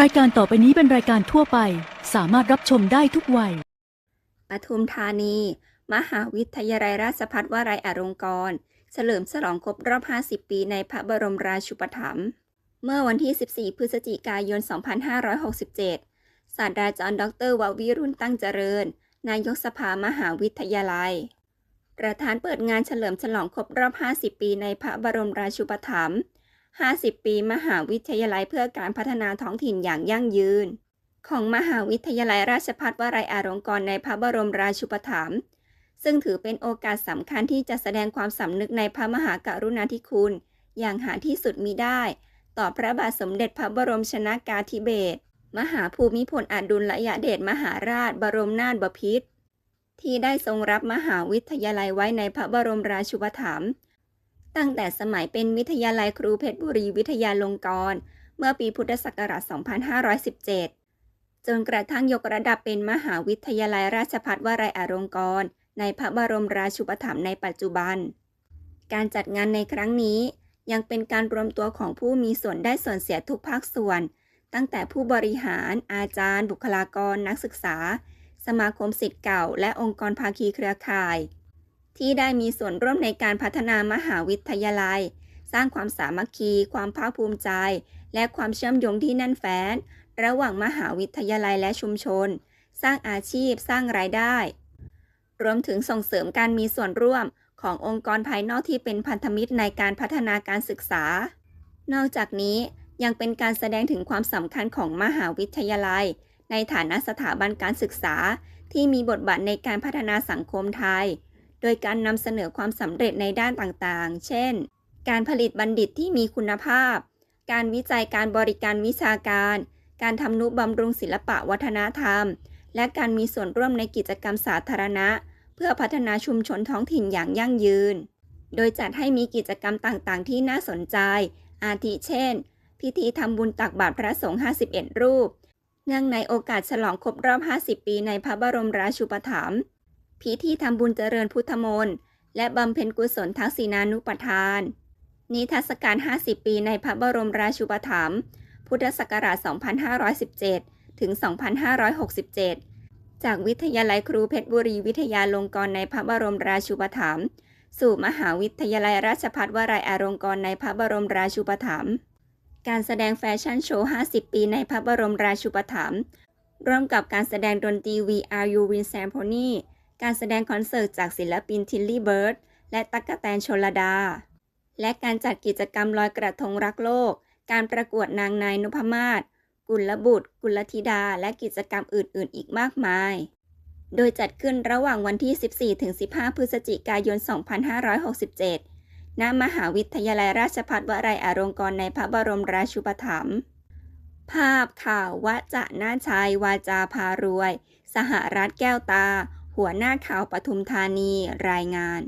รายการต่อไปนี้เป็นรายการทั่วไป สามารถรับชมได้ทุกวัย ปทุมธานี มหาวิทยาลัยราชภัฏวลัยอลงกรณ์เฉลิมฉลองครบรอบ 50 ปีในพระบรมราชูปถัมภ์เมื่อวันที่ 14 พฤศจิกายน 2567 ศาสตราจารย์ดรววิรุณตั้งเจริญ นายกสภามหาวิทยาลัย ประธานเปิดงานเฉลิมฉลองครบรอบ 50 ปีในพระบรมราชูปถัมภ์ 50 ปี มหาวิทยาลัยเพื่อการพัฒนาท้องถิ่นอย่างยั่งยืน ของมหาวิทยาลัยราชภัฏวลัยอลงกรในพระบรมราชูปถัมภ์ซึ่งถือเป็นโอกาสสำคัญที่จะแสดงความสำนึกในพระมหากรุณาธิคุณ อย่างหาที่สุดมิได้ ต่อพระบาทสมเด็จพระบรมชนากาธิเบศรมหาภูมิพลอดุลยเดชมหาราช บรมนาถบพิตรที่ได้ทรงรับมหาวิทยาลัยไว้ในพระบรมราชูปถัมภ์ ตั้งแต่สมัยเป็นวิทยาลัยครูเพชรบุรีวิทยาลงกรณ์เมื่อปีพุทธศักราช 2517 จนกระทั่งยกระดับเป็นมหาวิทยาลัยราชภัฏวลัยอลงกรณ์ในพระบรมราชูปถัมภ์ในปัจจุบัน การจัดงานในครั้งนี้ยังเป็นการรวมตัวของผู้มีส่วนได้ส่วนเสียทุกภาคส่วน ตั้งแต่ผู้บริหาร อาจารย์ บุคลากร นักศึกษา สมาคมศิษย์เก่า และองค์กรภาคีเครือข่าย ที่ได้มีส่วนร่วมในการพัฒนามหาวิทยาลัย สร้างความสามัคคี ความภาคภูมิใจ และความเชื่อมโยงที่แน่นแฟ้น ระหว่างมหาวิทยาลัยและชุมชน สร้างอาชีพ สร้างรายได้ รวมถึงส่งเสริมการมีส่วนร่วมขององค์กรภายนอกที่เป็นพันธมิตรในการพัฒนาการศึกษา นอกจากนี้ยังเป็นการแสดงถึงความสำคัญของมหาวิทยาลัย ในฐานะสถาบันการศึกษาที่มีบทบาทในการพัฒนาสังคมไทย โดยการนำเสนอความสำเร็จในด้านต่างๆ เช่น การผลิตบัณฑิตที่มีคุณภาพ การวิจัยการบริการวิชาการ การทำนุบำรุงศิลปะวัฒนธรรม และการมีส่วนร่วมในกิจกรรมสาธารณะ เพื่อพัฒนาชุมชนท้องถิ่นอย่างยั่งยืน โดยจัดให้มีกิจกรรมต่างๆ ที่น่าสนใจ อาทิเช่น พิธีทำบุญตักบาตรพระสงฆ์ 51 รูป เนื่องในโอกาสฉลองครบรอบ 50 ปีในพระบรมราชูปถัมภ์ พิธีทำบุญเจริญพุทธมนต์ และบำเพ็ญกุศลทักษิณานุปทาน นิทรรศการ 50 ปีในพระบรมราชูปถัมภ์พุทธศักราช 2517 ถึง 2567 จากวิทยาลัยครูเพชรบุรีวิทยาลงกรณ์ในพระบรมราชูปถัมภ์สู่มหาวิทยาลัยราชภัฏวลัยอลงกรณ์ในพระบรมราชูปถัมภ์การแสดงแฟชั่นโชว์ 50 ปีในพระบรมราชูปถัมภ์ร่วมกับการแสดงดนตรี VRU Wind Symphony การแสดงคอนเสิร์ตจากศิลปินทิลลี่เบิร์ดและตั๊กแตนชลดา และการจัดกิจกรรมลอยกระทงรักโลก การประกวดนางนายนุพมาศกุลบุตร กุลธิดา และกิจกรรมอื่น ๆ อีกมากมาย โดยจัดขึ้นระหว่างวันที่ 14-15 พฤศจิกายน 2567 ณ มหาวิทยาลัยราชภัฏวลัยอลงกรในพระบรมราชูปถัมภ์ภาพข่าววจะนาชัยวาจาพารวย สหรัฐแก้วตา หัวหน้าข่าวปทุมธานีรายงาน